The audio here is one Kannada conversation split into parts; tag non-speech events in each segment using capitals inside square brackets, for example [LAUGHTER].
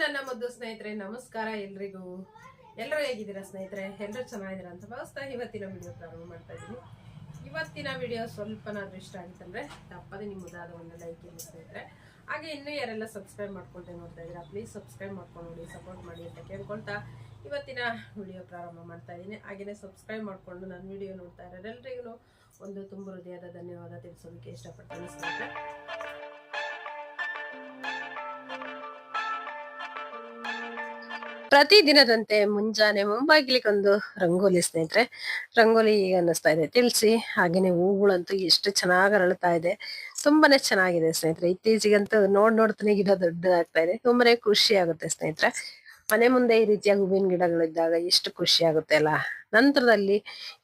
ನನ್ನ ಮುದ್ದು ಸ್ನೇಹಿತರೆ, ನಮಸ್ಕಾರ ಎಲ್ರಿಗೂ. ಎಲ್ಲರೂ ಹೇಗಿದ್ದೀರಾ ಸ್ನೇಹಿತರೆ? ಎಲ್ಲರೂ ಚೆನ್ನಾಗಿದ್ದೀರಾ ಅಂತ ಭಾವಿಸ್ತಾ ಇವತ್ತಿನ ವಿಡಿಯೋ ಪ್ರಾರಂಭ ಮಾಡ್ತಾ ಇದ್ದೀನಿ. ಇವತ್ತಿನ ವಿಡಿಯೋ ಸ್ವಲ್ಪನಾದ್ರೂ ಇಷ್ಟ ಆಗಿತ್ತಂದ್ರೆ ನಿಮ್ಮ ನಿಮ್ಮದಾದ ಒಂದು ಲೈಕ್ ಇರಲಿ ಸ್ನೇಹಿತರೆ? ಹಾಗೆ ಇನ್ನೂ ಯಾರೆಲ್ಲ ಸಬ್ಸ್ಕ್ರೈಬ್ ಮಾಡ್ಕೊಳ್ತೇನೆ ನೋಡ್ತಾ ಇದ್ದೀರಾ ಪ್ಲೀಸ್ ಸಬ್ಸ್ಕ್ರೈಬ್ ಮಾಡ್ಕೊಂಡು ನೋಡಿ ಸಪೋರ್ಟ್ ಮಾಡಿ ಅಂತ ಕೇಳ್ಕೊಳ್ತಾ ಇವತ್ತಿನ ವಿಡಿಯೋ ಪ್ರಾರಂಭ ಮಾಡ್ತಾ ಇದ್ದೀನಿ. ಹಾಗೆಯೇ ಸಬ್ಸ್ಕ್ರೈಬ್ ಮಾಡಿಕೊಂಡು ನನ್ನ ವಿಡಿಯೋ ನೋಡ್ತಾ ಇರೋರೆಲ್ಲರಿಗೂ ಒಂದು ತುಂಬ ಹೃದಯದ ಧನ್ಯವಾದ ತಿಳಿಸೋದಕ್ಕೆ ಇಷ್ಟಪಡ್ತೀನಿ ಸ್ನೇಹಿತರೆ. ಪ್ರತಿದಿನದಂತೆ ಮುಂಜಾನೆ ಮುಂಬಾಗಿಲಿಗೊಂದು ರಂಗೋಲಿ ಸ್ನೇಹಿತರೆ, ರಂಗೋಲಿ ಈಗ ಅನ್ನಿಸ್ತಾ ಇದೆ. ತಿಳಿಸಿ, ಹಾಗೇನೆ ಹೂಗಳಂತೂ ಎಷ್ಟು ಚೆನ್ನಾಗಿ ಅರಳ್ತಾ ಇದೆ. ತುಂಬಾನೇ ಚೆನ್ನಾಗಿದೆ ಸ್ನೇಹಿತರೆ. ಇತ್ತೀಚೆಗಂತೂ ನೋಡ್ ನೋಡ್ತಾನೆ ಗಿಡ ದೊಡ್ಡದಾಗ್ತಾ ಇದೆ. ತುಂಬಾನೇ ಖುಷಿ ಆಗುತ್ತೆ ಸ್ನೇಹಿತರೆ. ಮನೆ ಮುಂದೆ ಈ ರೀತಿಯಾಗಿ ಹೂವಿನ ಗಿಡಗಳಿದ್ದಾಗ ಎಷ್ಟು ಖುಷಿ ಆಗುತ್ತೆ ಅಲ್ಲ? ನಂತರದಲ್ಲಿ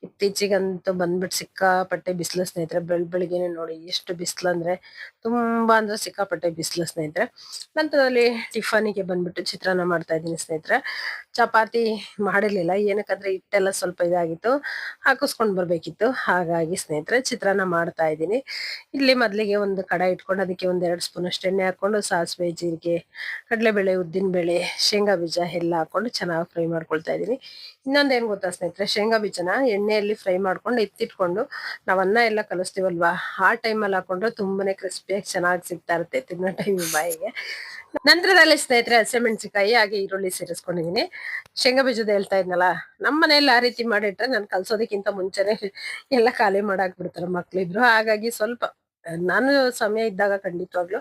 ಇತ್ತೀಚೆಗಂತೂ ಬಂದ್ಬಿಟ್ಟು ಸಿಕ್ಕಾಪಟ್ಟೆ ಬಿಸಿಲು ಸ್ನೇಹಿತರೆ ಬೆಳ್ ಬೆಳಿಗ್ಗೆನೆ ನೋಡಿ ಎಷ್ಟು ಬಿಸಿಲು ಅಂದ್ರೆ ತುಂಬಾ ಅಂದ್ರೆ ಸಿಕ್ಕಾಪಟ್ಟೆ ಬಿಸಿಲು ಸ್ನೇಹಿತರೆ. ನಂತರದಲ್ಲಿ ಟಿಫನಿಗೆ ಬಂದ್ಬಿಟ್ಟು ಚಿತ್ರಾನ್ನ ಮಾಡ್ತಾ ಇದ್ದೀನಿ ಸ್ನೇಹಿತರೆ. ಚಪಾತಿ ಮಾಡಿರಲಿಲ್ಲ, ಏನಕ್ಕಂದ್ರೆ ಹಿಟ್ಟೆಲ್ಲ ಸ್ವಲ್ಪ ಇದಾಗಿತ್ತು, ಹಾಕಿಸ್ಕೊಂಡು ಬರಬೇಕಿತ್ತು. ಹಾಗಾಗಿ ಸ್ನೇಹಿತರೆ ಚಿತ್ರಾನ್ನ ಮಾಡ್ತಾ ಇದ್ದೀನಿ. ಇಲ್ಲಿ ಮೊದಲಿಗೆ ಒಂದು ಕಡ ಇಟ್ಕೊಂಡು ಅದಕ್ಕೆ ಒಂದೆರಡು ಸ್ಪೂನ್ ಅಷ್ಟು ಎಣ್ಣೆ ಹಾಕೊಂಡು ಸಾಸಿವೆ, ಜೀರಿಗೆ, ಕಡಲೆಬೇಳೆ ಉದ್ದಿನ ಬೇಳೆ ಶೇಂಗಾ ಬೀಜ ಎಲ್ಲ ಹಾಕೊಂಡು ಚೆನ್ನಾಗಿ ಫ್ರೈ ಮಾಡ್ಕೊಳ್ತಾ ಇದ್ದೀನಿ. ಇನ್ನೊಂದೇನು ಗೊತ್ತಾ ಸ್ನೇಹಿತರೆ? ಶೇಂಗಾ ಬೀಜನ ಎಣ್ಣೆಯಲ್ಲಿ ಫ್ರೈ ಮಾಡ್ಕೊಂಡು ಎತ್ತಿಟ್ಕೊಂಡು ನಾವು ಅನ್ನ ಎಲ್ಲ ಕಲಿಸ್ತೀವಲ್ವಾ? ಆ ಟೈಮಲ್ಲಿ ಹಾಕೊಂಡ್ರೆ ತುಂಬಾನೇ ಕ್ರಿಸ್ಪಿಯಾಗಿ ಚೆನ್ನಾಗಿ ಸಿಗ್ತಾ ಇರುತ್ತೆ ತಿನ್ನೋ ಟೈಮ್ ಬಾಯಿಗೆ. ನಂತರದಲ್ಲಿ ಸ್ನೇಹಿತರೆ ಹಸಿಮೆಣಸಿಕಾಯಿ ಹಾಗೆ ಈರುಳ್ಳಿ ಸೇರಿಸ್ಕೊಂಡಿದ್ದೀನಿ ಶೇಂಗಾ ಬೀಜದ ಹೇಳ್ತಾ ಇದ್ನಲ್ಲ ನಮ್ಮ ಮನೆಯಲ್ಲಿ ಆ ರೀತಿ ಮಾಡಿಟ್ರೆ ನಾನು ಕಲ್ಸೋದಕ್ಕಿಂತ ಮುಂಚೆನೆ ಎಲ್ಲ ಖಾಲಿ ಮಾಡಾಕ್ಬಿಡ್ತಾರೆ ಬಿಡ್ತಾರೆ ಮಕ್ಳಿಬ್ರು. ಹಾಗಾಗಿ ಸ್ವಲ್ಪ, ನಾನು ಸಮಯ ಇದ್ದಾಗ ಖಂಡಿತವಾಗ್ಲು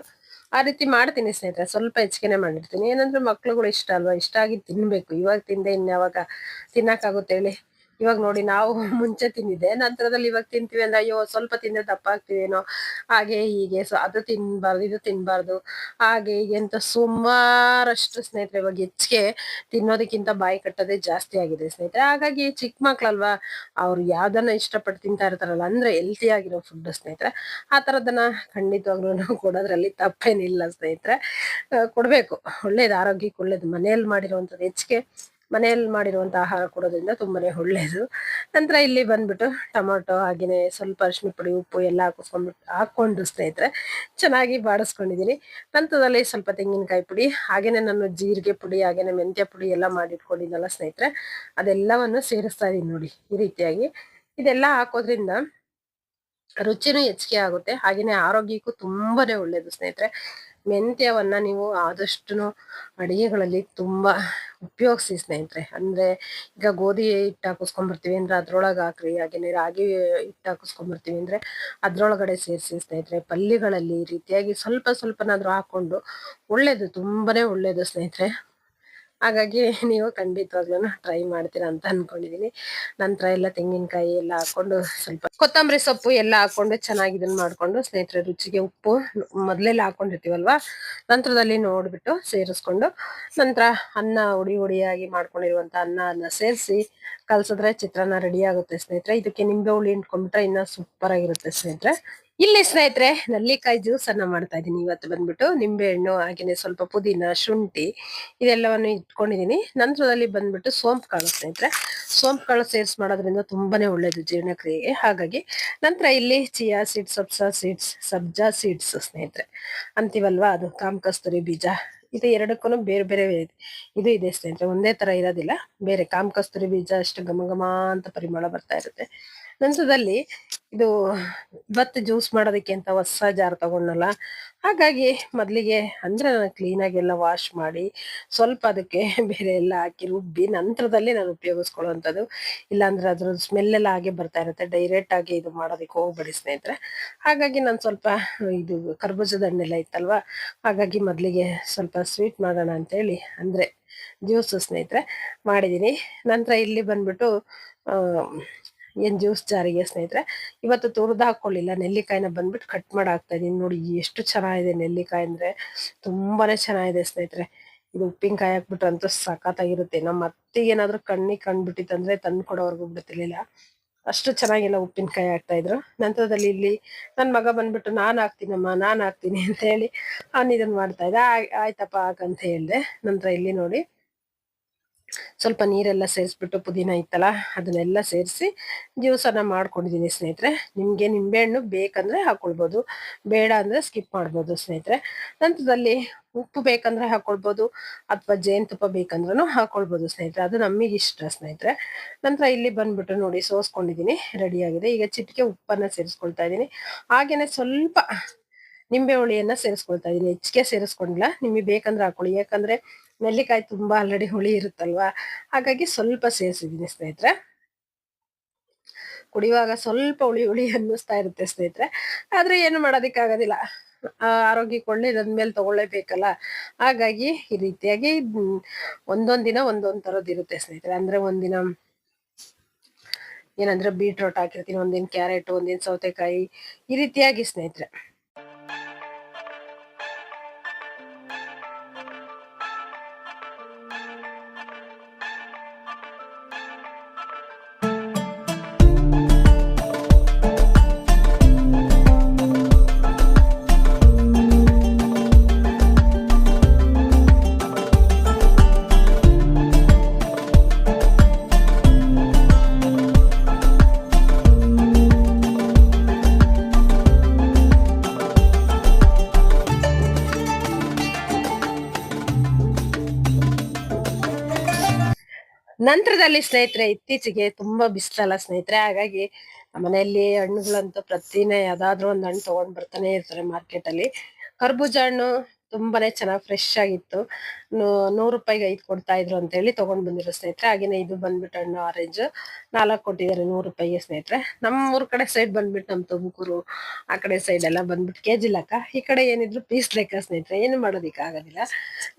ಆ ರೀತಿ ಮಾಡ್ತೀನಿ ಸ್ನೇಹಿತರೆ, ಸ್ವಲ್ಪ ಹೆಚ್ಚಿಗೆನೆ ಮಾಡಿರ್ತೀನಿ. ಏನಂದ್ರೆ ಮಕ್ಳುಗಳು ಇಷ್ಟ ಅಲ್ವಾ? ಇಷ್ಟ ಆಗಿ ತಿನ್ಬೇಕು. ಇವಾಗ ತಿಂದೆ ಇನ್ಯಾವಾಗ ತಿನ್ನಕ್ಕಾಗುತ್ತೆ ಹೇಳಿ? ಇವಾಗ ನೋಡಿ ನಾವು [LAUGHS] ಮುಂಚೆ ತಿಂದಿದ್ದೆ. ನಂತರದಲ್ಲಿ ಇವಾಗ ತಿಂತೀವಿ ಅಂದ್ರೆ ಅಯ್ಯೋ ಸ್ವಲ್ಪ ತಿಂದ್ರೆ ದಪ್ಪ ಆಗ್ತೀವೇನೋ ಹಾಗೆ ಹೀಗೆ. ಸೊ ಅದು ತಿನ್ಬಾರ್ದು, ಇದು ತಿನ್ಬಾರ್ದು. ಹಾಗೆ ಹೀಗೆ ಅಂತ ಸುಮಾರಷ್ಟು ಸ್ನೇಹಿತರೆ ಇವಾಗ ಹೆಚ್ಚಿಗೆ ತಿನ್ನೋದಕ್ಕಿಂತ ಬಾಯಿ ಕಟ್ಟೋದೆ ಜಾಸ್ತಿ ಆಗಿದೆ ಸ್ನೇಹಿತರೆ. ಹಾಗಾಗಿ ಚಿಕ್ಕ ಮಕ್ಳಲ್ವಾ, ಅವ್ರು ಯಾವ್ದನ್ನ ಇಷ್ಟಪಟ್ಟು ತಿಂತಾ ಇರ್ತಾರಲ್ಲ, ಅಂದ್ರೆ ಹೆಲ್ತಿ ಆಗಿರೋ ಫುಡ್ ಸ್ನೇಹಿತರೆ. ಆ ತರದನ್ನ ಖಂಡಿತವಾಗ್ಲೂ ನಾವು ಕೊಡೋದ್ರಲ್ಲಿ ತಪ್ಪೇನಿಲ್ಲ ಸ್ನೇಹಿತರೆ. ಕೊಡ್ಬೇಕು. ಒಳ್ಳೇದು, ಆರೋಗ್ಯಕ್ಕೆ ಒಳ್ಳೇದು. ಮನೆಯಲ್ಲಿ ಮಾಡಿರುವಂತದ್ದು ಹೆಚ್ಚಿಗೆ ಮನೆಯಲ್ಲಿ ಮಾಡಿರುವಂತ ಆಹಾರ ಕೊಡೋದ್ರಿಂದ ತುಂಬಾನೇ ಒಳ್ಳೇದು. ನಂತರ ಇಲ್ಲಿ ಬಂದ್ಬಿಟ್ಟು ಟೊಮೊಟೊ, ಹಾಗೇನೆ ಸ್ವಲ್ಪ ಅರಿಶಿನ ಪುಡಿ, ಉಪ್ಪು ಎಲ್ಲ ಹಾಕಿಸ್ಕೊಂಡ್ಬಿಟ್ಟು ಹಾಕೊಂಡು ಸ್ನೇಹಿತರೆ, ಚೆನ್ನಾಗಿ ಬಾಡಿಸ್ಕೊಂಡಿದ್ದೀನಿ. ನಂತರದಲ್ಲಿ ಸ್ವಲ್ಪ ತೆಂಗಿನಕಾಯಿ ಪುಡಿ ಹಾಗೆಯೇ ನಾನು ಜೀರಿಗೆ ಪುಡಿ ಹಾಗೆಯೇ ಮೆಂತ್ಯ ಪುಡಿ ಎಲ್ಲ ಮಾಡಿಟ್ಕೊಂಡಿದ್ದಲ್ಲ ಸ್ನೇಹಿತರೆ, ಅದೆಲ್ಲವನ್ನು ಸೇರಿಸ್ತಾ ಇದೀನಿ ನೋಡಿ ಈ ರೀತಿಯಾಗಿ. ಇದೆಲ್ಲ ಹಾಕೋದ್ರಿಂದ ರುಚಿನೂ ಹೆಚ್ಚಿಗೆ ಆಗುತ್ತೆ, ಹಾಗೇನೆ ಆರೋಗ್ಯಕ್ಕೂ ತುಂಬಾನೇ ಒಳ್ಳೇದು ಸ್ನೇಹಿತರೆ. ಮೆಂತ್ಯವನ್ನ ನೀವು ಆದಷ್ಟು ಅಡಿಗೆಗಳಲ್ಲಿ ತುಂಬಾ ಉಪಯೋಗಿಸಿ ಸ್ನೇಹಿತರೆ. ಅಂದ್ರೆ ಈಗ ಗೋಧಿ ಹಿಟ್ಟು ಹಾಕಿಸ್ಕೊಂಬರ್ತೀವಿ ಅಂದ್ರೆ ಅದ್ರೊಳಗೆ ಹಾಕ್ರಿ, ಹಾಗೇನೆ ರಾಗಿ ಹಿಟ್ಟು ಹಾಕಿಸ್ಕೊಂಬರ್ತೀವಿ ಅಂದ್ರೆ ಅದ್ರೊಳಗಡೆ ಸೇರಿಸಿ ಸ್ನೇಹಿತರೆ, ಪಲ್ಯಗಳಲ್ಲಿ ರೀತಿಯಾಗಿ ಸ್ವಲ್ಪ ಸ್ವಲ್ಪನಾದ್ರೂ ಹಾಕೊಂಡು ಒಳ್ಳೇದು, ತುಂಬಾನೇ ಒಳ್ಳೇದು ಸ್ನೇಹಿತರೆ. ಹಾಗಾಗಿ ನೀವು ಖಂಡಿತವಾಗ್ಲೂ ಟ್ರೈ ಮಾಡ್ತೀರಾ ಅಂತ ಅನ್ಕೊಂಡಿದೀನಿ. ನಂತರ ಎಲ್ಲ ತೆಂಗಿನಕಾಯಿ ಎಲ್ಲ ಹಾಕೊಂಡು ಸ್ವಲ್ಪ ಕೊತ್ತಂಬರಿ ಸೊಪ್ಪು ಎಲ್ಲ ಹಾಕೊಂಡು ಚೆನ್ನಾಗಿ ಇದನ್ನ ಮಾಡ್ಕೊಂಡು ಸ್ನೇಹಿತರೆ ರುಚಿಗೆ ಉಪ್ಪು ಮೊದಲೆಲ್ಲ ಹಾಕೊಂಡಿರ್ತೀವಲ್ವಾ? ನಂತರದಲ್ಲಿ ನೋಡ್ಬಿಟ್ಟು ಸೇರಿಸ್ಕೊಂಡು ನಂತರ ಅನ್ನ ಉಡಿ ಉಡಿಯಾಗಿ ಮಾಡ್ಕೊಂಡಿರುವಂತ ಅನ್ನ ಸೇರಿಸಿ ಕಲ್ಸಿದ್ರೆ ಚಿತ್ರಾನ್ನ ರೆಡಿ ಆಗುತ್ತೆ ಸ್ನೇಹಿತರೆ. ಇದಕ್ಕೆ ನಿಂಬೆ ಹುಳಿ ಇಟ್ಕೊಂಡ್ಬಿಟ್ರೆ ಇನ್ನ ಸೂಪರ್ ಆಗಿರುತ್ತೆ ಸ್ನೇಹಿತರೆ. ಇಲ್ಲಿ ಸ್ನೇಹಿತರೆ, ನಲ್ಲಿಕಾಯಿ ಜ್ಯೂಸ್ ಅನ್ನ ಮಾಡ್ತಾ ಇದ್ದೀನಿ. ಇವತ್ತು ಬಂದ್ಬಿಟ್ಟು ನಿಂಬೆ ಹಣ್ಣು ಹಾಗೇನೆ ಸ್ವಲ್ಪ ಪುದೀನ, ಶುಂಠಿ ಇದೆಲ್ಲವನ್ನು ಇಟ್ಕೊಂಡಿದ್ದೀನಿ. ನಂತರದಲ್ಲಿ ಬಂದ್ಬಿಟ್ಟು ಸೋಂಪು ಕಾಳು ಸ್ನೇಹಿತರೆ. ಸೋಂಪು ಕಾಳು ಸೇರ್ಸ್ ಮಾಡೋದ್ರಿಂದ ತುಂಬಾನೇ ಒಳ್ಳೇದು ಜೀರ್ಣಕ್ರಿಯೆಗೆ. ಹಾಗಾಗಿ ನಂತರ ಇಲ್ಲಿ chia seeds sabja seeds sabja seeds ಸ್ನೇಹಿತರೆ. ಅಂತೀವಲ್ವಾ? ಅದು ಕಾಮ್ ಕಸ್ತೂರಿ ಬೀಜ. ಇದು ಎರಡಕ್ಕೂ ಬೇರೆ ಬೇರೆ ಇದೆ. ಇದು ಸ್ನೇಹಿತರೆ. ಒಂದೇ ತರ ಇರೋದಿಲ್ಲ. ಬೇರೆ ಕಾಮ್ ಕಸ್ತೂರಿ ಬೀಜ ಅಷ್ಟು ಘಮ ಘಮ ಅಂತ ಪರಿಮಳ ಬರ್ತಾ ಇರುತ್ತೆ. ನಂತರದಲ್ಲಿ ಇದು ಇವತ್ತು ಜ್ಯೂಸ್ ಮಾಡೋದಕ್ಕೆ ಅಂತ ಹೊಸ ಜಾರ್ ತಗೊಂಡಲ್ಲ ಹಾಗಾಗಿ ಮೊದಲಿಗೆ ಅಂದ್ರೆ ನಾನು ಕ್ಲೀನ್ ಆಗಿ ಎಲ್ಲ ವಾಶ್ ಮಾಡಿ ಸ್ವಲ್ಪ ಅದಕ್ಕೆ ಬೇರೆ ಎಲ್ಲ ಹಾಕಿ ರುಬ್ಬಿ ನಂತರದಲ್ಲಿ ನಾನು ಉಪಯೋಗಿಸ್ಕೊಳ್ಳುವಂಥದ್ದು. ಇಲ್ಲಾಂದ್ರೆ ಅದ್ರ ಸ್ಮೆಲ್ ಎಲ್ಲ ಹಾಗೆ ಬರ್ತಾ ಇರುತ್ತೆ. ಡೈರೆಕ್ಟ್ ಆಗಿ ಇದು ಮಾಡೋದಕ್ಕೆ ಹೋಗ್ಬೇಡಿ ಸ್ನೇಹಿತರೆ. ಹಾಗಾಗಿ ನಾನು ಸ್ವಲ್ಪ ಇದು ಕರ್ಬೂಜದ ಹಣ್ಣೆಲ್ಲ ಇತ್ತಲ್ವ? ಹಾಗಾಗಿ ಮೊದಲಿಗೆ ಸ್ವಲ್ಪ ಸ್ವೀಟ್ ಮಾಡೋಣ ಅಂತೇಳಿ ಅಂದರೆ ಜ್ಯೂಸು ಸ್ನೇಹಿತರೆ ಮಾಡಿದ್ದೀನಿ ನಂತರ ಇಲ್ಲಿ ಬಂದ್ಬಿಟ್ಟು ಏನ್ ಜ್ಯೂಸ್ ಜಾರಿಗೆ ಸ್ನೇಹಿತರೆ, ಇವತ್ತು ತುರ್ದು ಹಾಕೊಳ್ಳಿಲ್ಲ. ನೆಲ್ಲಿಕಾಯಿನ ಬಂದ್ಬಿಟ್ಟು ಕಟ್ ಮಾಡಿ ಹಾಕ್ತಾ ಇದೀನಿ. ನೋಡಿ ಎಷ್ಟು ಚೆನ್ನಾಗಿದೆ ನೆಲ್ಲಿಕಾಯಿ ಅಂದ್ರೆ. ತುಂಬಾನೇ ಚೆನ್ನಾಗಿದೆ ಸ್ನೇಹಿತರೆ. ಇದು ಉಪ್ಪಿನಕಾಯಿ ಹಾಕ್ಬಿಟ್ಟು ಅಂತೂ ಸಖತ್ತಾಗಿರುತ್ತೆ. ನಮ್ಮ ಅತ್ತಿಗೆ ಏನಾದ್ರು ಕಣ್ಣಿಗೆ ಕಂಡ್ಬಿಟ್ಟಿತ್ತಂದ್ರೆ ತಂದು ಕೊಡೋವರೆಗೂ ಬಿಡ್ತಿರ್ಲಿಲ್ಲ ಅಷ್ಟು ಚೆನ್ನಾಗಿಲ್ಲ ಉಪ್ಪಿನಕಾಯಿ ಹಾಕ್ತಾ ಇದ್ರು. ನಂತರದಲ್ಲಿ ಇಲ್ಲಿ ನನ್ ಮಗ ಬಂದ್ಬಿಟ್ಟು, ನಾನ್ ಹಾಕ್ತೀನಮ್ಮ, ನಾನ್ ಹಾಕ್ತೀನಿ ಅಂತ ಹೇಳಿ ಅವ್ನು ಇದನ್ನ ಮಾಡ್ತಾ ಇದ್ದ. ಆಯ್- ಆಯ್ತಪ್ಪ ಹಾಕಂತ ಹೇಳ್ದೆ. ನಂತರ ಇಲ್ಲಿ ನೋಡಿ ಸ್ವಲ್ಪ ನೀರೆಲ್ಲ ಸೇರಿಸ್ಬಿಟ್ಟು ಪುದೀನ ಇತ್ತಲ್ಲ, ಅದನ್ನೆಲ್ಲ ಸೇರಿಸಿ ಜ್ಯೂಸನ್ನು ಮಾಡ್ಕೊಂಡಿದ್ದೀನಿ ಸ್ನೇಹಿತರೆ. ನಿಮಗೆ ನಿಂಬೆಹಣ್ಣು ಬೇಕಂದರೆ ಹಾಕ್ಕೊಳ್ಬೋದು ಬೇಡ ಅಂದರೆ ಸ್ಕಿಪ್ ಮಾಡ್ಬೋದು ಸ್ನೇಹಿತರೆ. ನಂತರದಲ್ಲಿ ಉಪ್ಪು ಬೇಕಂದ್ರೆ ಹಾಕೊಳ್ಬೋದು, ಅಥವಾ ಜೇನುತುಪ್ಪ ಬೇಕಂದ್ರೂ ಹಾಕೊಳ್ಬೋದು ಸ್ನೇಹಿತರೆ. ಅದು ನಮಗೆ ಇಷ್ಟ ಸ್ನೇಹಿತರೆ. ನಂತರ ಇಲ್ಲಿ ಬಂದ್ಬಿಟ್ಟು ನೋಡಿ ಸೋಸ್ಕೊಂಡಿದ್ದೀನಿ ರೆಡಿಯಾಗಿದೆ ಈಗ ಚಿಟಿಕೆ ಉಪ್ಪನ್ನು ಸೇರಿಸ್ಕೊಳ್ತಾ ಇದ್ದೀನಿ. ಹಾಗೇನೆ ಸ್ವಲ್ಪ ನಿಂಬೆ ಹುಳಿಯನ್ನು ಸೇರಿಸ್ಕೊಳ್ತಾ ಇದ್ದೀನಿ. ಹೆಚ್ಚಿಗೆ ಸೇರಿಸ್ಕೊಂಡಿಲ್ಲ. ನಿಮಗೆ ಬೇಕಂದ್ರೆ ಹಾಕೊಳ್ಳಿ ಯಾಕಂದ್ರೆ ನೆಲ್ಲಿಕಾಯಿ ತುಂಬಾ ಆಲ್ರೆಡಿ ಹುಳಿ ಇರುತ್ತಲ್ವಾ? ಹಾಗಾಗಿ ಸ್ವಲ್ಪ ಸೇರಿಸಿದ್ದೀನಿ ಸ್ನೇಹಿತರೆ. ಕುಡಿಯುವಾಗ ಸ್ವಲ್ಪ ಹುಳಿ ಹುಳಿ ಅನ್ನಿಸ್ತಾ ಇರುತ್ತೆ ಸ್ನೇಹಿತರೆ. ಆದ್ರೆ ಏನು ಮಾಡೋದಕ್ಕಾಗೋದಿಲ್ಲ. ಆರೋಗ್ಯಕ್ಕೆ ಮೇಲೆ ತಗೊಳ್ಳೇಬೇಕಲ್ಲ? ಹಾಗಾಗಿ ಈ ರೀತಿಯಾಗಿ ಒಂದೊಂದ್ ದಿನ ಒಂದೊಂದು ಥರದ್ದು ಇರುತ್ತೆ ಸ್ನೇಹಿತರೆ. ಅಂದ್ರೆ ಒಂದಿನ ಏನಂದ್ರೆ ಬೀಟ್ರೋಟ್ ಹಾಕಿರ್ತೀನಿ ಒಂದಿನ ಕ್ಯಾರೆಟ್ ಒಂದಿನ ಸೌತೆಕಾಯಿ ಈ ರೀತಿಯಾಗಿ ಸ್ನೇಹಿತರೆ. ನಂತರದಲ್ಲಿ ಸ್ನೇಹಿತರೆ ಇತ್ತೀಚೆಗೆ ತುಂಬಾ ಬಿಸಿಲಲ್ಲ ಸ್ನೇಹಿತರೆ, ಹಾಗಾಗಿ ಮನೆಯಲ್ಲಿ ಹಣ್ಣುಗಳಂತೂ ಪ್ರತಿನ ಯಾವ್ದಾದ್ರು ಒಂದ್ ಹಣ್ಣು ತಗೊಂಡ್ ಬರ್ತಾನೆ ಇರ್ತಾರೆ ಮಾರ್ಕೆಟ್ ಅಲ್ಲಿ. ಕರ್ಬೂಜ ಹಣ್ಣು ತುಂಬಾನೇ ಚೆನ್ನಾಗಿ ಫ್ರೆಶ್ ಆಗಿತ್ತು. ನೂರು ರೂಪಾಯಿಗೆ ಐದು ಕೊಡ್ತಾ ಇದ್ರು ಅಂತ ಹೇಳಿ ತಗೊಂಡ್ ಬಂದಿರೋ ಸ್ನೇಹಿತರೆ. ಹಾಗೇನೆ ಇದು ಬಂದ್ಬಿಟ್ಟು ಹಣ್ಣು ಆರೆಂಜ್ ನಾಲ್ಕು ಕೊಟ್ಟಿದ್ದಾರೆ ನೂರು ರೂಪಾಯಿಗೆ ಸ್ನೇಹಿತರೆ. ನಮ್ಮ ಊರ್ ಕಡೆ ಸೈಡ್ ಬಂದ್ಬಿಟ್ಟು ನಮ್ಮ ತುಮಕೂರು, ಆ ಕಡೆ ಸೈಡ್ ಎಲ್ಲ ಬಂದ್ಬಿಟ್ಟು ಕೆಜಿ ಲೆಕ್ಕ ಈ ಕಡೆ ಏನಿದ್ರು ಪೀಸ್ ಲೆಕ್ಕ ಸ್ನೇಹಿತರೆ? ಏನು ಮಾಡೋದಿಕ್ ಆಗೋದಿಲ್ಲ.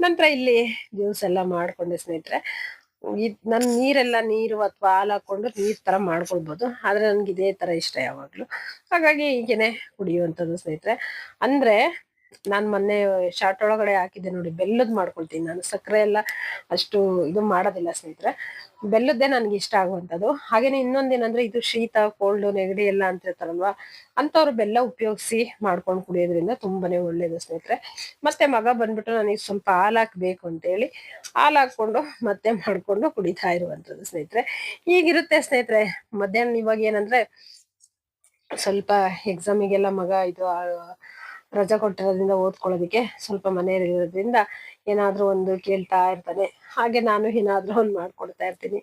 ನಂತರ ಇಲ್ಲಿ ಜ್ಯೂಸ್ ಎಲ್ಲ ಮಾಡ್ಕೊಂಡೆ ಸ್ನೇಹಿತರೆ. ಇದ್ ನನ್ ನೀರೆಲ್ಲ ನೀರು ಅಥವಾ ಹಾಲು ಹಾಕೊಂಡು ನೀರ್ ತರ ಮಾಡ್ಕೊಳ್ಬೋದು. ಆದ್ರೆ ನನ್ಗೆ ಇದೇ ತರ ಇಷ್ಟ ಯಾವಾಗ್ಲೂ. ಹಾಗಾಗಿ ಹೀಗೇನೆ ಕುಡಿಯುವಂಥದ್ದು ಸ್ನೇಹಿತರೆ. ಅಂದ್ರೆ ನಾನ್ ಮೊನ್ನೆ ಶಾರ್ಟ್ ಒಳಗಡೆ ಹಾಕಿದ್ದೆ ನೋಡಿ, ಬೆಲ್ಲದ್ ಮಾಡ್ಕೊಳ್ತೀನಿ ನಾನು. ಸಕ್ಕರೆ ಎಲ್ಲ ಅಷ್ಟು ಇದು ಮಾಡೋದಿಲ್ಲ ಸ್ನೇಹಿತರೆ. ಬೆಲ್ಲದ್ದೇ ನನ್ಗೆ ಇಷ್ಟ ಆಗುವಂಥದ್ದು. ಹಾಗೇನೆ ಇನ್ನೊಂದೇನಂದ್ರೆ ಇದು ಶೀತ ಕೋಲ್ಡ್ ನೆಗಡಿ ಎಲ್ಲ ಅಂತ ಹೇಳ್ತಾರಲ್ವಾ ಅಂತವ್ರು ಬೆಲ್ಲ ಉಪಯೋಗಿಸಿ ಮಾಡ್ಕೊಂಡು ಕುಡಿಯೋದ್ರಿಂದ ತುಂಬಾನೇ ಒಳ್ಳೇದು ಸ್ನೇಹಿತರೆ. ಮತ್ತೆ ಮಗ ಬಂದ್ಬಿಟ್ಟು ನನಗೆ ಸ್ವಲ್ಪ ಹಾಲು ಹಾಕ್ಬೇಕು ಅಂತ ಹೇಳಿ, ಹಾಲು ಹಾಕೊಂಡು ಮತ್ತೆ ಮಾಡ್ಕೊಂಡು ಕುಡಿತಾ ಇರುವಂತದ್ದು ಸ್ನೇಹಿತರೆ. ಈಗಿರುತ್ತೆ ಸ್ನೇಹಿತರೆ, ಮಧ್ಯಾಹ್ನ ಇವಾಗ ಏನಂದ್ರೆ, ಸ್ವಲ್ಪ ಎಕ್ಸಾಮಿಗೆಲ್ಲ ಮಗ ಇದು ರಜಾ ಕೊಟ್ಟಿರೋದ್ರಿಂದ ಓದ್ಕೊಳ್ಳೋದಕ್ಕೆ ಸ್ವಲ್ಪ ಮನೆಯಲ್ಲಿರೋದ್ರಿಂದ ಏನಾದರೂ ಒಂದು ಕೇಳ್ತಾ ಇರ್ತಾನೆ. ಹಾಗೆ ನಾನು ಏನಾದರೂ ಒಂದು ಮಾಡ್ಕೊಡ್ತಾ ಇರ್ತೀನಿ.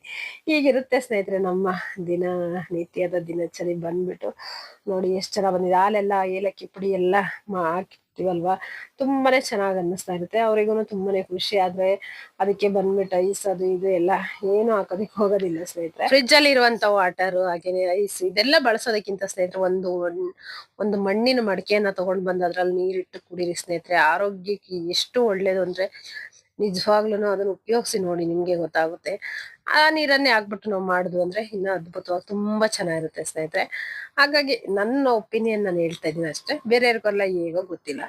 ಹೀಗಿರುತ್ತೆ ಸ್ನೇಹಿತರೆ ನಮ್ಮ ದಿನ, ನಿತ್ಯದ ದಿನಚರಿ ಬಂದ್ಬಿಟ್ಟು. ನೋಡಿ ಎಷ್ಟು ಚೆನ್ನಾಗಿ ಬಂದಿದೆ ಹಾಲೆಲ್ಲ ಏಲಕ್ಕಿ ಪುಡಿ ಎಲ್ಲ ಮಾ ಹಾಕಿರ್ತೀವಲ್ವಾ ತುಂಬಾನೇ ಚೆನ್ನಾಗಿ ಅನ್ನಿಸ್ತಾ ಇರುತ್ತೆ. ಅವ್ರಿಗೂ ತುಂಬಾನೇ ಖುಷಿ ಆದ್ರೆ ಅದಕ್ಕೆ ಬಂದ್ಬಿಟ್ಟು ಐಸ್ ಅದು ಇದು ಎಲ್ಲ ಏನು ಹಾಕೋದಕ್ಕೆ ಹೋಗೋದಿಲ್ಲ ಸ್ನೇಹಿತರೆ. ಫ್ರಿಜ್ ಅಲ್ಲಿ ಇರುವಂತ ವಾಟರ್ ಹಾಗೇನೆ ಐಸ್ ಇದೆಲ್ಲ ಬಳಸೋದಕ್ಕಿಂತ ಸ್ನೇಹಿತರೆ ಒಂದು ಒಂದು ಮಣ್ಣಿನ ಮಡಿಕೆಯನ್ನ ತಗೊಂಡ್ ಬಂದು ಅದ್ರಲ್ಲಿ ನೀರಿಟ್ಟು ಕುಡೀರಿ ಸ್ನೇಹಿತರೆ. ಆರೋಗ್ಯಕ್ಕೆ ಎಷ್ಟು ಒಳ್ಳೇದು ಅಂದ್ರೆ ನಿಜವಾಗ್ಲೂ ಅದನ್ನ ಉಪಯೋಗಿಸಿ ನೋಡಿ ನಿಮ್ಗೆ ಗೊತ್ತಾಗುತ್ತೆ. ಆ ನೀರನ್ನೇ ಹಾಕ್ಬಿಟ್ಟು ನಾವು ಮಾಡುದು ಅಂದ್ರೆ ಇನ್ನ ಅದ್ಭುತವಾಗಿ ತುಂಬಾ ಚೆನ್ನಾಗಿರುತ್ತೆ ಸ್ನೇಹಿತರೆ. ಹಾಗಾಗಿ ನನ್ನ ಒಪಿನಿಯನ್ ನಾನು ಹೇಳ್ತಾ ಇದ್ದೀನಿ ಅಷ್ಟೇ. ಬೇರೆಯವ್ರಿಗೆಲ್ಲ ಹೇಗೋ ಗೊತ್ತಿಲ್ಲ.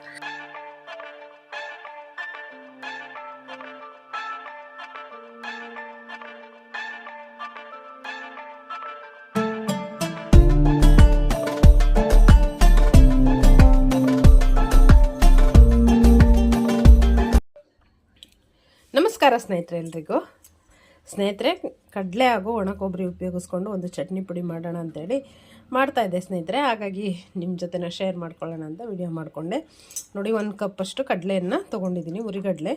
ನಮಸ್ಕಾರ ಸ್ನೇಹಿತರೆ ಎಲ್ರಿಗೂ? ಸ್ನೇಹಿತರೆ, ಕಡಲೆ ಹಾಗೂ ಒಣ ಕೊಬ್ಬರಿ ಉಪಯೋಗಿಸ್ಕೊಂಡು ಒಂದು ಚಟ್ನಿ ಪುಡಿ ಮಾಡೋಣ ಅಂತೇಳಿ ಮಾಡ್ತಾ ಇದ್ದೆ ಸ್ನೇಹಿತರೆ. ಹಾಗಾಗಿ ನಿಮ್ಮ ಜೊತೆನ ಶೇರ್ ಮಾಡ್ಕೊಳ್ಳೋಣ ಅಂತ ವಿಡಿಯೋ ಮಾಡಿಕೊಂಡೆ. ನೋಡಿ, ಒಂದು ಕಪ್ಪಷ್ಟು ಕಡಲೆಯನ್ನು ತೊಗೊಂಡಿದ್ದೀನಿ, ಉರಿಗಡಲೆ.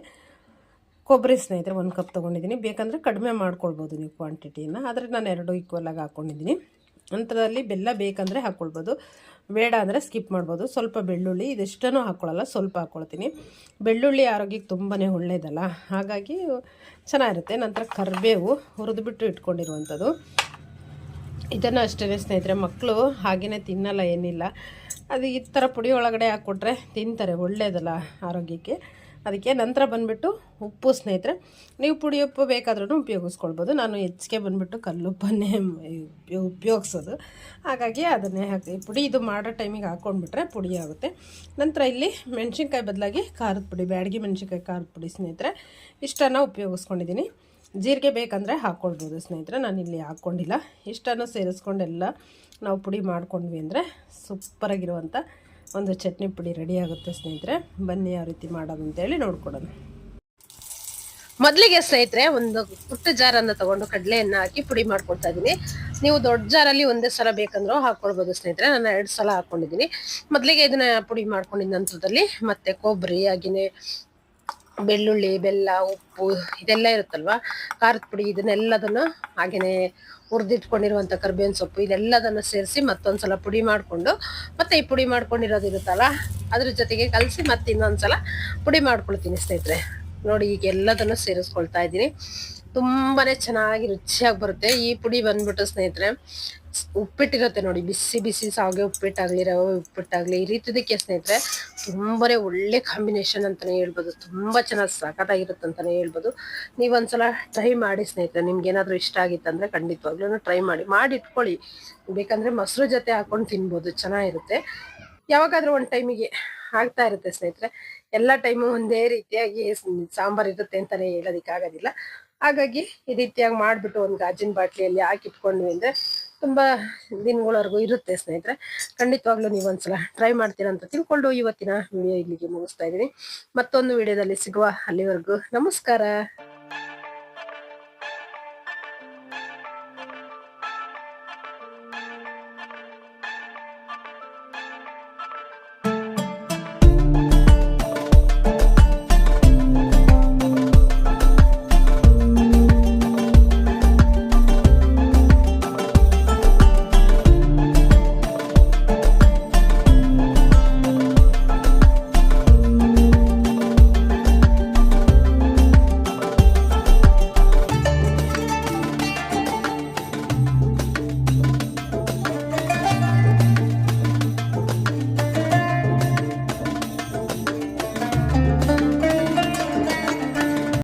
ಕೊಬ್ಬರಿ ಸ್ನೇಹಿತರೆ, ಒಂದು ಕಪ್ ತೊಗೊಂಡಿದ್ದೀನಿ. ಬೇಕಂದರೆ ಕಡಿಮೆ ಮಾಡ್ಕೊಳ್ಬೋದು ನೀವು ಕ್ವಾಂಟಿಟಿಯನ್ನು ಆದರೆ ನಾನು ಎರಡು ಈಕ್ವಲ್ ಆಗಿ ಹಾಕ್ಕೊಂಡಿದ್ದೀನಿ ನಂತರದಲ್ಲಿ ಬೆಲ್ಲ ಬೇಕಂದರೆ ಹಾಕ್ಕೊಳ್ಬೋದು ಬೇಡ ಅಂದರೆ ಸ್ಕಿಪ್ ಮಾಡ್ಬೋದು. ಸ್ವಲ್ಪ ಬೆಳ್ಳುಳ್ಳಿ, ಇದಿಷ್ಟನ್ನು ಹಾಕ್ಕೊಳ್ಳಲ್ಲ ಸ್ವಲ್ಪ ಹಾಕ್ಕೊಳ್ತೀನಿ ಬೆಳ್ಳುಳ್ಳಿ ಆರೋಗ್ಯಕ್ಕೆ ತುಂಬಾ ಒಳ್ಳೆಯದಲ್ಲ ಹಾಗಾಗಿ ಚೆನ್ನಾಗಿರುತ್ತೆ. ನಂತರ ಕರಿಬೇವು ಹುರಿದುಬಿಟ್ಟು ಇಟ್ಕೊಂಡಿರುವಂಥದ್ದು. ಇದನ್ನು ಅಷ್ಟೇ ಸ್ನೇಹಿತರೆ ಮಕ್ಕಳು ಹಾಗೆಯೇ ತಿನ್ನಲ್ಲ ಏನಿಲ್ಲ. ಅದು ಈ ಥರ ಪುಡಿ ಒಳಗಡೆ ಹಾಕ್ಕೊಟ್ರೆ ತಿಂತಾರೆ ಒಳ್ಳೆಯದಲ್ಲ ಆರೋಗ್ಯಕ್ಕೆ. ಅದಕ್ಕೆ ನಂತರ ಬಂದುಬಿಟ್ಟು ಉಪ್ಪು ಸ್ನೇಹಿತರೆ, ನೀವು ಪುಡಿ ಉಪ್ಪು ಬೇಕಾದ್ರೂ ಉಪಯೋಗಿಸ್ಕೊಳ್ಬೋದು. ನಾನು ಹೆಚ್ಚಿಗೆ ಬಂದುಬಿಟ್ಟು ಕಲ್ಲುಪ್ಪನ್ನೇ ಉಪಯೋ- ಉಪಯೋಗಿಸೋದು. ಹಾಗಾಗಿ ಅದನ್ನೇ ಹಾಕಿ ಪುಡಿ ಇದು ಮಾಡೋ ಟೈಮಿಗೆ ಹಾಕ್ಕೊಂಡ್ಬಿಟ್ರೆ ಪುಡಿ ಆಗುತ್ತೆ. ನಂತರ ಇಲ್ಲಿ ಮೆಣಸಿನ್ಕಾಯಿ ಬದಲಾಗಿ ಖಾರದ ಪುಡಿ, ಬ್ಯಾಡಗಿ ಮೆಣಸಿನ್ಕಾಯಿ ಖಾರದ ಪುಡಿ ಸ್ನೇಹಿತರೆ, ಇಷ್ಟನ್ನು ಉಪಯೋಗಿಸ್ಕೊಂಡಿದ್ದೀನಿ. ಜೀರಿಗೆ ಬೇಕಂದರೆ ಹಾಕ್ಕೊಳ್ಬೋದು ಸ್ನೇಹಿತರೆ, ನಾನು ಇಲ್ಲಿ ಹಾಕ್ಕೊಂಡಿಲ್ಲ. ಇಷ್ಟನ್ನು ಸೇರಿಸ್ಕೊಂಡೆಲ್ಲ ನಾವು ಪುಡಿ ಮಾಡ್ಕೊಂಡ್ವಿ ಅಂದರೆ ಸೂಪರಾಗಿರುವಂಥ ಒಂದು ಚಟ್ನಿ ಪುಡಿ ರೆಡಿ ಆಗುತ್ತೆ ಸ್ನೇಹಿತರೆ. ಬನ್ನಿ ಯಾವ ರೀತಿ ಮಾಡೋದು ಅಂತೇಳಿ ನೋಡ್ಕೊಡೋಣ. ಮೊದಲಿಗೆ ಸ್ನೇಹಿತರೆ, ಒಂದು ಪುಟ್ಟ ಜಾರನ್ನು ತಗೊಂಡು ಕಡಲೆಯನ್ನು ಹಾಕಿ ಪುಡಿ ಮಾಡ್ಕೊಳ್ತಾ ಇದ್ದೀನಿ. ನೀವು ದೊಡ್ಡ ಜಾರಲ್ಲಿ ಒಂದೇ ಸಲ ಬೇಕಂದ್ರೂ ಹಾಕ್ಕೊಳ್ಬೋದು ಸ್ನೇಹಿತರೆ. ನಾನು ಎರಡು ಸಲ ಹಾಕ್ಕೊಂಡಿದ್ದೀನಿ ಮೊದಲಿಗೆ ಇದನ್ನ ಪುಡಿ ಮಾಡ್ಕೊಂಡಿದ್ದ ನಂತರದಲ್ಲಿ ಮತ್ತೆ ಕೊಬ್ಬರಿ, ಹಾಗೆಯೇ ಬೆಳ್ಳುಳ್ಳಿ, ಬೆಲ್ಲ, ಉಪ್ಪು ಇದೆಲ್ಲ ಇರುತ್ತಲ್ವಾ? ಖಾರದ ಪುಡಿ ಇದನ್ನೆಲ್ಲದನ್ನು ಹಾಗೆಯೇ ಹುರಿದಿಟ್ಕೊಂಡಿರುವಂಥ ಕರ್ಬೇವಿನ ಸೊಪ್ಪು ಇದೆಲ್ಲದನ್ನು ಸೇರಿಸಿ ಮತ್ತೊಂದ್ಸಲ ಪುಡಿ ಮಾಡಿಕೊಂಡು, ಮತ್ತೆ ಈ ಪುಡಿ ಮಾಡ್ಕೊಂಡಿರೋದಿರುತ್ತಲ್ಲ ಅದ್ರ ಜೊತೆಗೆ ಕಲಸಿ ಮತ್ತೆ ಇನ್ನೊಂದ್ಸಲ ಪುಡಿ ಮಾಡ್ಕೊಳ್ತೀನಿ ಸ್ನೇಹಿತರೆ. ನೋಡಿ, ಈಗ ಎಲ್ಲದನ್ನು ಸೇರಿಸ್ಕೊಳ್ತಾ ಇದ್ದೀನಿ. ತುಂಬಾ ಚೆನ್ನಾಗಿ ರುಚಿಯಾಗಿ ಬರುತ್ತೆ ಈ ಪುಡಿ ಬಂದ್ಬಿಟ್ಟು ಸ್ನೇಹಿತರೆ. ಉಪ್ಪಿಟ್ಟಿರುತ್ತೆ ನೋಡಿ. ಬಿಸಿ ಬಿಸಿ ಸಾವಿಗೆ ಉಪ್ಪಿಟ್ಟಾಗ್ಲಿ, ರವೆ ಉಪ್ಪಿಟ್ಟಾಗ್ಲಿ, ಈ ರೀತಿದಕ್ಕೆ ಸ್ನೇಹಿತರೆ, ತುಂಬಾನೇ ಒಳ್ಳೆ ಕಾಂಬಿನೇಷನ್ ಅಂತಾನೆ ಹೇಳ್ಬೋದು. ತುಂಬಾ ಚೆನ್ನಾಗಿ ಸಖತ್ತಾಗಿರುತ್ತೆ ಅಂತಾನೆ ಹೇಳ್ಬೋದು. ನೀವು ಒಂದ್ಸಲ ಟ್ರೈ ಮಾಡಿ ಸ್ನೇಹಿತರೆ ನಿಮ್ಗೆ ಏನಾದ್ರು ಇಷ್ಟ ಆಗಿತ್ತಂದ್ರೆ ಖಂಡಿತವಾಗ್ಲೂ ಟ್ರೈ ಮಾಡಿ. ಮಾಡಿ ಇಟ್ಕೊಳ್ಳಿ. ಬೇಕಂದ್ರೆ ಮೊಸರು ಜೊತೆ ಹಾಕೊಂಡು ತಿನ್ಬೋದು. ಚೆನ್ನಾಗಿರುತ್ತೆ. ಯಾವಾಗಾದ್ರೂ ಒಂದು ಟೈಮಿಗೆ ಆಗ್ತಾ ಇರುತ್ತೆ ಸ್ನೇಹಿತರೆ. ಎಲ್ಲ ಟೈಮು ಒಂದೇ ರೀತಿಯಾಗಿ ಸಾಂಬಾರ್ ಇರುತ್ತೆ ಅಂತಾನೆ ಹೇಳೋದಿಕ್ಕಾಗೋದಿಲ್ಲ. ಹಾಗಾಗಿ ಈ ರೀತಿಯಾಗಿ ಮಾಡಿಬಿಟ್ಟು ಒಂದು ಗಾಜಿನ ಬಾಟ್ಲಿಯಲ್ಲಿ ಹಾಕಿಟ್ಕೊಂಡ್ವಿ ಅಂದ್ರೆ ತುಂಬಾ ದಿನಗಳವರೆಗೂ ಇರುತ್ತೆ ಸ್ನೇಹಿತರೆ. ಖಂಡಿತವಾಗ್ಲೂ ನೀವು ಒಂದ್ಸಲ ಟ್ರೈ ಮಾಡ್ತೀರಾ ಅಂತ ತಿಳ್ಕೊಂಡು ಇವತ್ತಿನ ವಿಡಿಯೋ ಇಲ್ಲಿಗೆ ಮುಗಿಸ್ತಾ ಇದ್ದೀನಿ. ಮತ್ತೊಂದು ವಿಡಿಯೋದಲ್ಲಿ ಸಿಗುವ ಅಲ್ಲಿವರೆಗೂ ನಮಸ್ಕಾರ.